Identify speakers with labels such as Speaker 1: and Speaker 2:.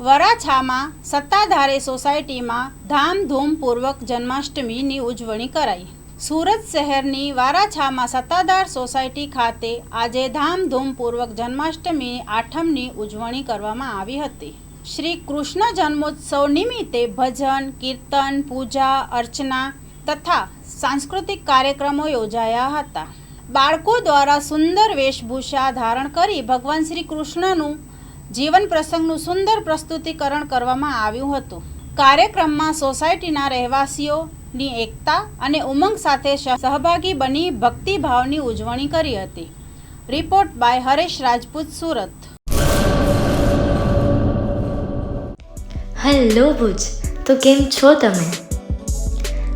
Speaker 1: વરાછામાં સત્તાધારી સોસાયટીમાં ધામધૂમપૂર્વક જન્માષ્ટમીની ઉજવણી કરાઈ. સુરત શહેરની વારાછામાં સત્તાધાર સોસાયટી ખાતે આજે ધામધૂમપૂર્વક જન્માષ્ટમી આઠમની ઉજવણી કરવામાં આવી હતી. શ્રી કૃષ્ણ જન્મોત્સવ નિમિત્તે ભજન, કીર્તન, પૂજા, અર્ચના તથા સાંસ્કૃતિક કાર્યક્રમો યોજાયા હતા. બાળકો દ્વારા સુંદર વેશભૂષા ધારણ કરી ભગવાન શ્રી કૃષ્ણનું જીવન પ્રસંગનું સુંદર પ્રસ્તુતિકરણ કરવામાં આવ્યું હતું. કાર્યક્રમમાં સોસાયટીના રહેવાસીઓની એકતા અને ઉમંગ સાથે સહભાગી બની ભક્તિભાવની ઉજવણી કરી હતી. Report by Haresh Rajput, Surat.
Speaker 2: Hello Bhuj, તો કેમ છો તમે?